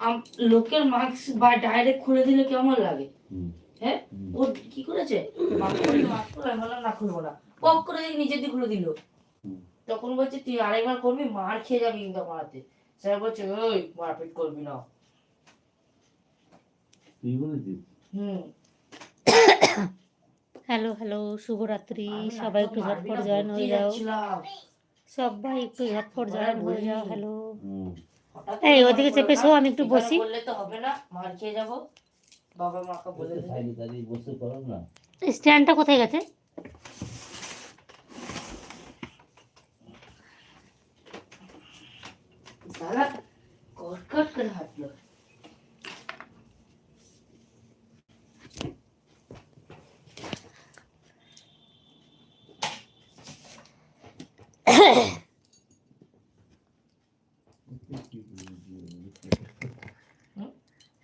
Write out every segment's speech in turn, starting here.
আম- লোকের মাস্ক বা ডাইরেক্ট খুলে দিলে কেমন লাগে? হ্যাঁ? ও কি করেছে? মাস্ক না খুলবো না। পক করে দেখি নিজের দিয়ে খুলে দিল। তখন বলছে তুই আরেকবার করবি মার খেয়ে যাবি কিন্তু মারাতে স্যার বলছে ওই মারপিট করবি না। হুম। হ্যালো হ্যালো শুভরাত্রি। সবাই একটু ঝটপট জয়েন হয়ে যাও। সবাই একটু ঝটপট জয়েন হয়ে যাও হ্যালো। এই, ওদিকে চেপে শো, আমি একটু বসি। বললে তো হবে না মার খেয়ে যাব। বাবা মাকে বলে বসে করো না। স্ট্যান্ডটা কোথায় গেছে? সারা কটকট করে হাঁটলো।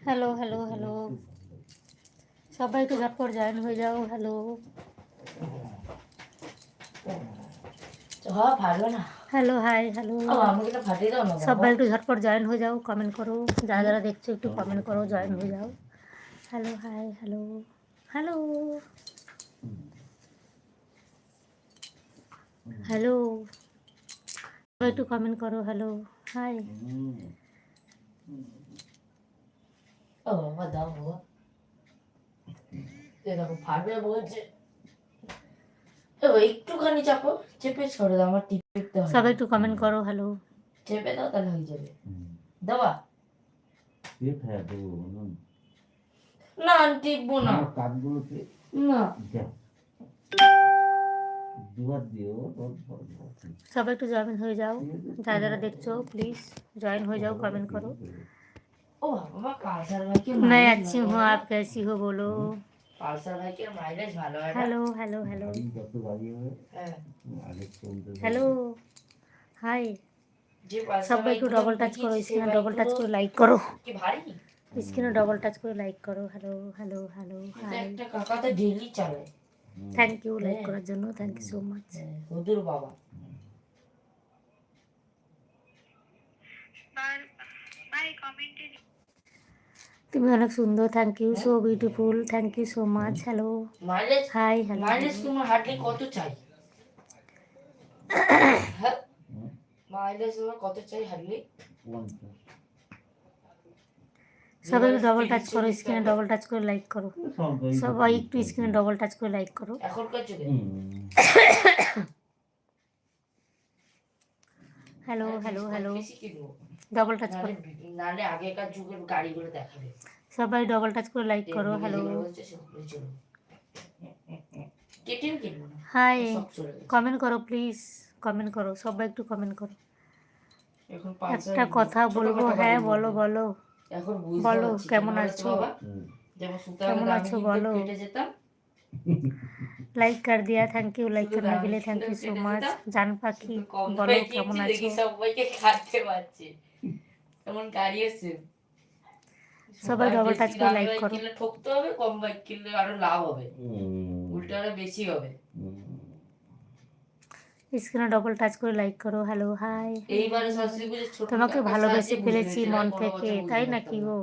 হ্যালো হ্যালো হ্যালো সবাই একটু ঝটপট জয়েন হয়ে যাও হ্যালো হ্যাঁ হ্যালো হাই হ্যালো। সবাই একটু ঝটপট জয়েন হয়ে যাও কমেন্ট করো। যারা যারা দেখছ একটু কমেন্ট করো জয়েন হয়ে যাও। Hello hi hello hello hello সবাই একটু কমেন্ট করো হ্যালো হাই ও বাবা দাও বাবা একটুখানি চাপো চেপে দাও আমার টিপতে হবে সবাই একটু কমেন্ট করো হ্যালো চেপে দাও তাহলে হয়ে যাবে দেওয়া টিপ হ্যাঁ দেবো না না সবাই একটু জয়েন হয়ে যাও যারা যারা দেখছ প্লিজ জয়েন হয়ে যাও কমেন্ট করো मैं mileage अच्छी ভালো हूँ হয় না? आप कैसी हो बोलो পালসার ভাইকে মাইলেজ ভালো হয় না हेलो हेलो हेलो গাড়ি যত গাড়ি হবে হ্যাঁ আগে চলতে থাকবে। हेलो हाय যে পালসার সবাই একটু বাইকগুলো ডবল টাচ করো দেখিয়েছি, সেই স্ক্রিনে ডবল টাচ বাইকগুলো করে লাইক করো কি ভারী স্ক্রিনে ডবল টাচ করে লাইক করো হ্যালো হ্যালো হ্যালো এটা হাই একটা কাকা তো ডেইলি চালায় হুম। থ্যাংক ইউ লাইক করার জন্য থ্যাংক ইউ সো মাচ হ্যাঁ, ওদের বাবা তুমি অনেক সুন্দর thank you so beautiful thank you so much hello mileage hi hello mileage তোমার হাঁটলে কত চাই হ্যাঁ হুম, মাইলেজ তোমার কত চাই হাঁটলে পঞ্চাশ। সবাই ডবল টাচ করো স্ক্রিনে ডবল টাচ করে লাইক করো সবাই সবাই একটু স্ক্রিনে ডবল টাচ করে লাইক করো এখনকার যুগে হুম, hello hello hello. Double touch করো। নাহলে আগেকার যুগের গাড়িগুলো দেখাবে। সবাই ডবল টাচ করে লাইক করো হ্যালো। হাই কমেন্ট করো প্লিজ কমেন্ট করো সবাই একটু কমেন্ট করো। এখন একটা কথা বলব হ্যাঁ বলো বলো। বলো, কেমন আছো? কেমন আছো বলো? লাইক কর দিয়া থ্যাংক ইউ লাইক করনা গেলে থ্যাংক ইউ সো মাচ জান পাখি বলো কেমন আছো? সবাইকে খাতে পাচ্ছি কেমন গাড়ি আছে? সবাই ডবল টাচ করে লাইক করো কিনলে ঠকতে হবে কম বাইক কিনলে আরও লাভ হবে। উল্টা আরও বেশি হবে। স্ক্রিনে ডবল টাচ করে লাইক করো। হ্যালো হাই তোমাকে ভালোবেসে ফেলেছি মন থেকে তাই নাকি গো?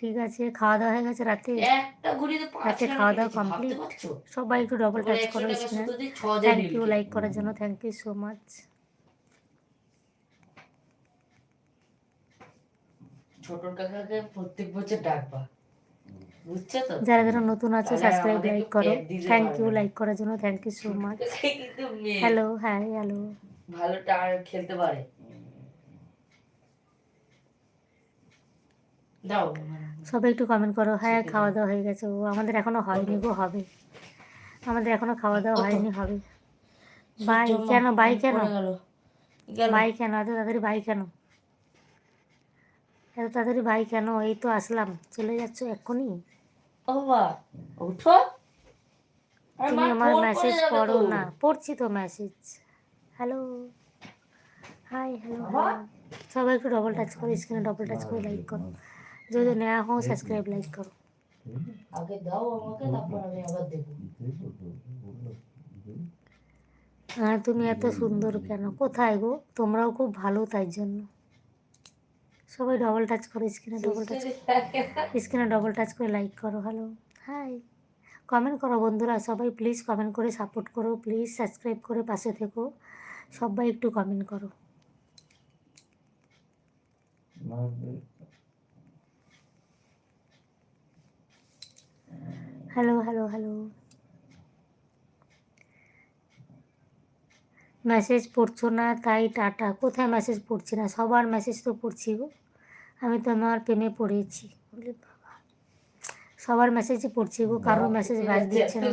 ঠিক আছে খাওয়া দাওয়া হয়ে গেছে রাতে? রাতে খাওয়া দাওয়া? পারছ? সবাই একটু ডবল টাচ করো থ্যাংক ইউ লাইক করার জন্য। থ্যাংক ইউ সো মাচ ছোট কাকাকে প্রত্যেক বছর ডাকবা। যারা যারা নতুন আছে সাবস্ক্রাইব লাইক করো। থ্যাংক ইউ লাইক করার জন্য। Thank you so much hello hi hello ভালো টার খেলতে পারে। দাও সবাই একটু কমেন্ট করো হ্যাঁ খাওয়া দাওয়া হয়ে গেছে। ও আমাদের এখনও হয়নি গো হবে। আমাদের এখনও খাওয়া দাওয়া হয়নি হবে। বাই কেন বাই কেন? বাই কেন? এত তাড়াতাড়ি বাই কেন? এত তাড়াতাড়ি বাই কেন? এই তো আসলাম। চলে যাচ্ছ এক্ষুনি? উঠো তুমি আমার মেসেজ পড়ো না। পড়ছি তো মেসেজ হ্যালো হাই হ্যালো সবাই একটু ডবল টাচ করো স্ক্রিনে ডবল টাচ করে লাইক করো। जो जो नया हो सब्सक्राइब लाइक करो আগে দাও আমাকে তারপর আমি আবার দেবো হ্যাঁ তুমি এত সুন্দর কেন কোথায় গো তোমরাও খুব ভালো তাই জন্য সবাই ডবল টাচ করো স্ক্রিনে ডবল টাচ স্ক্রিনে ডবল টাচ করে লাইক করো হ্যালো হাই কমেন্ট করো বন্ধুরা সবাই প্লিজ কমেন্ট করে সাপোর্ট করো প্লিজ সাবস্ক্রাইব করে পাশে থেকো সবাই একটু কমেন্ট করো হ্যালো হ্যালো হ্যালো মেসেজ পড়ছো না? তাই টাটা। কোথায় মেসেজ পড়ছি না? সবার মেসেজ তো পড়ছি গো। আমি তো আমার প্রেমে পড়েছি। বাবা। সবার মেসেজই পড়ছি গো। কারোর মেসেজ বাজ দিচ্ছে না।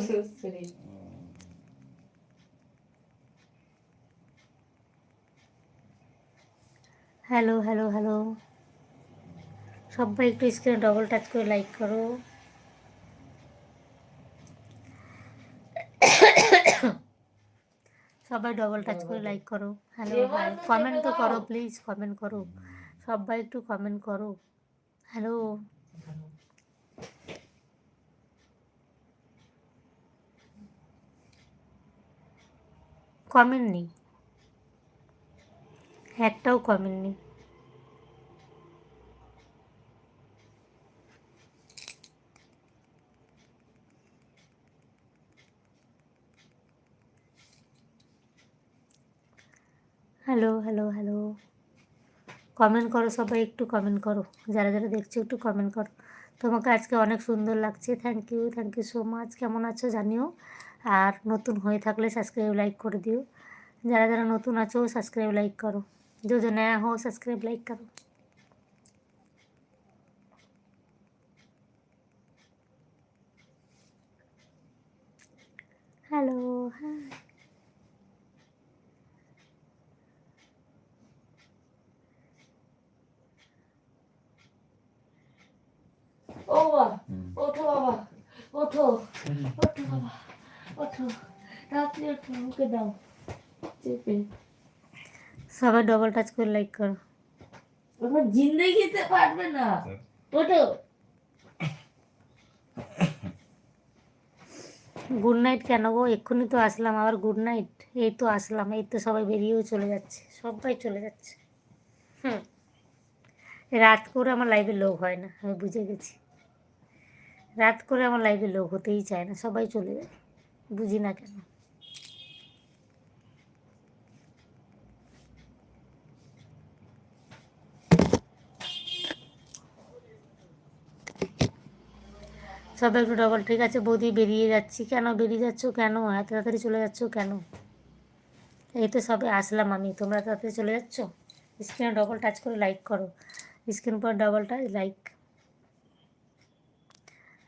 হ্যালো হ্যালো হ্যালো সবাই একটু স্ক্রিনে ডবল টাচ করে লাইক করো। সবাই ডবল টাচ করে লাইক করো হ্যালো হাই কমেন্ট তো করো প্লিজ কমেন্ট করো। সবাই একটু কমেন্ট করো। হ্যালো কমেন্ট নেই। একটাও কমেন্ট নেই। Hello hello hello. কমেন্ট করো সবাই, একটু কমেন্ট করো। যারা যারা দেখছ, একটু কমেন্ট করো। তোমাকে আজকে অনেক সুন্দর লাগছে। Thank you thank you so much কেমন আছো জানিও। আর নতুন হয়ে থাকলে সাবস্ক্রাইব লাইক করে দিও। যারা যারা নতুন আছো সাবস্ক্রাইব লাইক করো। যদি যোজনা হো সাবস্ক্রাইব লাইক করো। ওঠো ওঠো বাবা ওঠো। রাত্রে ওঠো ওকে দাও। চেপে। সবাই ডবল টাচ করে লাইক করো। এখন জিন্দগিতে পারবে না। ওঠো। গুড নাইট কেন গো? এক্ষুনি তো আসলাম আবার গুড নাইট এই তো আসলাম এই তো সবাই বেরিয়েও চলে যাচ্ছে সবাই চলে যাচ্ছে। হুম। রাত করে আমার লাইভে লোক হয় না আমি বুঝে গেছি। রাত করে আমার লাইভে লোক হতেই চায় না, সবাই চলে যায়, বুঝি না কেন। সবাই একটু ডবল ঠিক আছে, বৌদি বেরিয়ে যাচ্ছি। কেন বেরিয়ে যাচ্ছ কেন? এত তাড়াতাড়ি চলে যাচ্ছ কেন? এই তো সবে আসলাম আমি। তোমরা তাড়াতাড়ি চলে যাচ্ছ? স্ক্রিনে ডবল টাচ করে লাইক করো। স্ক্রিন পর ডবল টাচ লাইক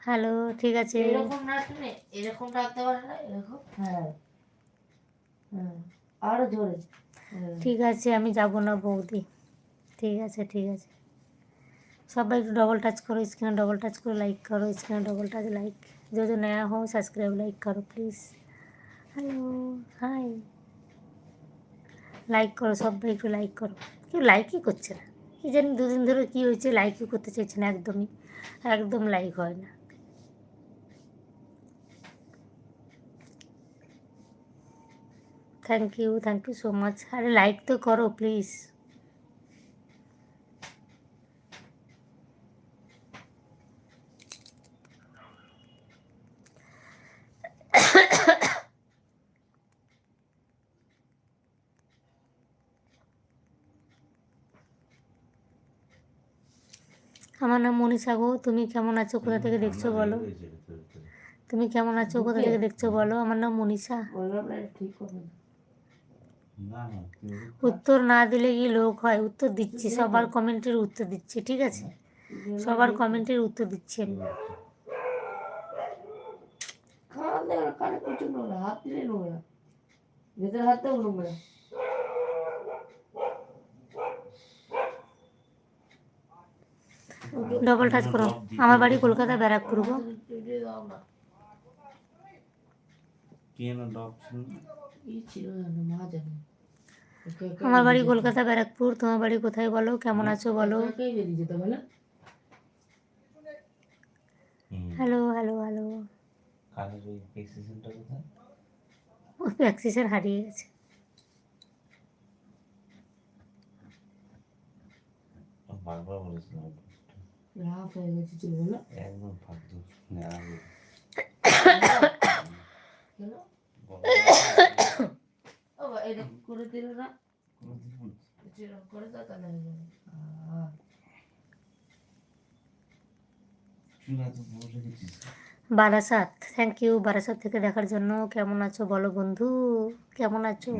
হ্যালো ঠিক আছে এরকম রাখলে এরকম রাখতে পারে না এরকম হ্যাঁ হ্যাঁ আরো জোরে হ্যাঁ। ঠিক আছে আমি যাব না বৌদি ঠিক আছে ঠিক আছে সবাই একটু ডবল টাচ করো স্ক্রিনে ডবল টাচ করে লাইক করো স্ক্রিনে ডবল টাচ লাইক जो जो नया हो सब्सक्राइब लाइक करो प्लीज হ্যালো হাই লাইক করো সবাই একটু লাইক করো কেউ লাইকই করছে না কি জানি দুদিন ধরে কী হয়েছে লাইকই করতে চাইছে না একদমই একদম লাইক হয় না Thank you thank you so much আরে লাইক তো করো প্লিজ আমার নাম মনীষা গো তুমি কেমন আছো? কোথা থেকে দেখছ বলো? তুমি কেমন আছো? কোথা থেকে দেখছ বলো? আমার নাম মনীষা। ঠিক হবে না। উত্তর না দিলে কি লোক হয় উত্তর দিচ্ছি সবার কমেন্টের উত্তর দিচ্ছি ঠিক আছে? সবার কমেন্টের উত্তর দিচ্ছি আমি। কানে ডবল টাচ করো আমার বাড়ি কলকাতা ব্যারাকপুর গো। দিয়ে দাও না কি ছিল না? মা জানে। আমার বাড়ি কলকাতা ব্যারাকপুর তোমার বাড়ি কোথায় বলো? কেমন আছো বলো। Hello hello hello. ওই হারিয়ে গেছে। বারবার বলেছিলাম রাফ হয়ে গেছে চুলগুলো একদম ফালতু। এরকম করে দিল না এরকম করে দাও তাহলে হয়ে যাবে বারাসাত থ্যাংক ইউ বারাসাত থেকে দেখার জন্য। কেমন আছো বলো বন্ধু? কেমন আছো?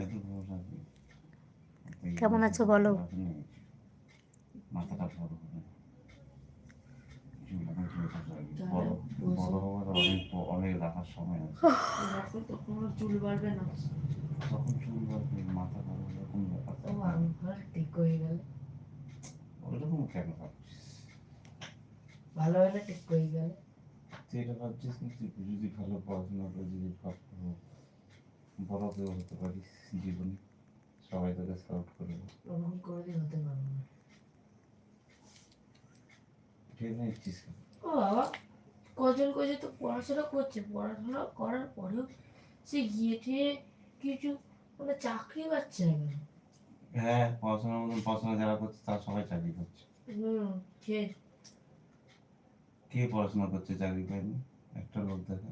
কেমন আছো বলো? অনেক প- অনেক রাখার সময় আছে। চুল বাড়বে না। তখন চুল বাড়বে মাথা হবে এরকম ব্যাপার। ও আমার ঠিক হয়ে গেল। ওইরকম কেন ভাবছিস? ভালো হলে ঠিক হয়ে গেল। তুই এটা ভাবছিস না? তুই যদি ভালো পড়াশোনা করে যদি বড় কেউ হতে পারিস জীবনে সবাই তোকে সাপোর্ট করবে। ওরকম কোনোদিন হতে পারব না। ভেবে নিচ্ছিস ও বাবা কজন কজন তো পড়াশোনা করছে? পড়াশোনা করার পরেও সে গিয়ে কিছু মানে চাকরি পাচ্ছে? না হ্যাঁ পড়াশোনার মতন পড়াশোনা যারা করছে তারা সবাই চাকরি করছে। হুম কে? পড়াশোনা করছে চাকরি পায়নি? একটা লোক দেখা।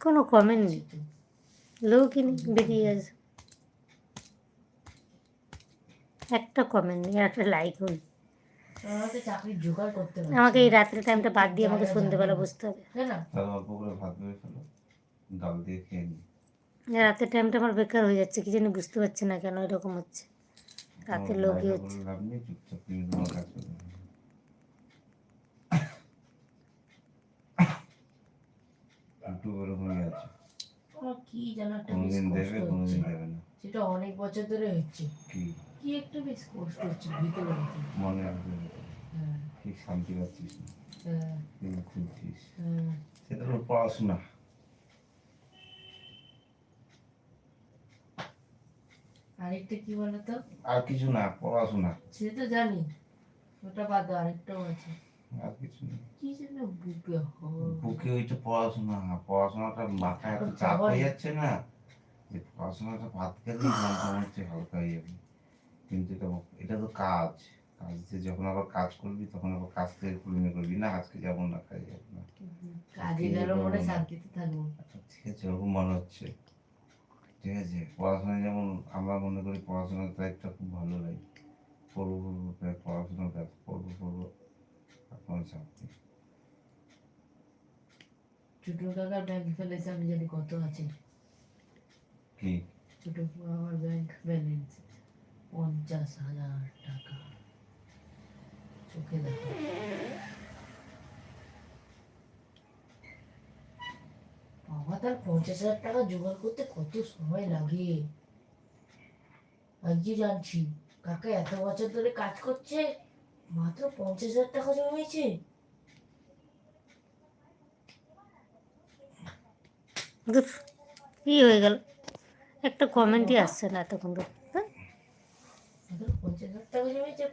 কোনো কমেন্ট নেই। লোকই নেই বেরিয়ে আছে একটা কমেন্ট নেই একটা লাইকও নেই আমাকে চাকরি জোগাড় করতে পারছে আমাকে এই। রাত্রের টাইমটা বাদ দিয়ে আমাকে সন্ধ্যেবেলা বসতে হবে। অল্প করে ভাত ডাল দিয়ে খেয়ে নি। রাতের টাইমটা আমার বেকার হয়ে যাচ্ছে কি জানি বুঝতে পারছি না কেন এরকম হচ্ছে। রাতের লোকই হচ্ছে। নেই কি একটা দেবে কোনোদিন দেবে না। সেটা অনেক বছর ধরে হচ্ছে। কি? কি একটা বেশ কষ্ট হচ্ছে ভিতরে ভিতরে। মনে রাখবে হ্যাঁ। ঠিক শান্তি পাচ্ছিস না। হ্যাঁ। খুঁজছিস। হ্যাঁ। সেটা পড়াশোনা। আরেকটা কি বলতো? আর কিছু না পড়াশোনা। সে তো জানি ওটা বাদ দাও আরেকটাও আছে। আর কিছু না। কি যেন বুকে বুকে ওইটা পড়াশোনা পড়াশোনাটা মাথায় এত চাপ হয়ে যাচ্ছে না যে পড়াশোনাটা ভাত খেলেই মনটা হচ্ছে হালকা হয়ে যাবে। কিন্তু এটা এটা তো কাজ কাজ দিয়ে যখন আবার কাজ করবি তখন আবার কাজ থেকে কুলিমে করবি না আজকে যাব না কাজে যাব না। কাজে গেল মনে শান্তিতে থাকব। আচ্ছা, ঠিক আছে ওরকম মনে হচ্ছে। ঠিক আছে? পড়াশোনায় যেমন আমরা মনে করি পড়াশোনার দায়িত্ব খুব ভালো লাগে পড়ব পড়ব পড়াশোনার কাজ পড়ব পড়ব আপনার নেই। ছোট কাকার ব্যাংক ব্যালেন্স আমি জানি কত আছে। কি? ছোট আমার ব্যাংক ব্যালেন্স পঞ্চাশ হাজার টাকা। চোখে দেখো বাবা তার পঞ্চাশ হাজার টাকা জোগাড় করতে কত সময় লাগে? আজকে জানছি কাকা এত বছর ধরে কাজ করছে মাত্র পঞ্চাশ হাজার টাকা জমিয়েছে। কি হয়ে গেল? একটা কমেন্টই আসছে না এতক্ষণ হ্যাঁ? পঞ্চাশ হাজার টাকা জমিয়েছে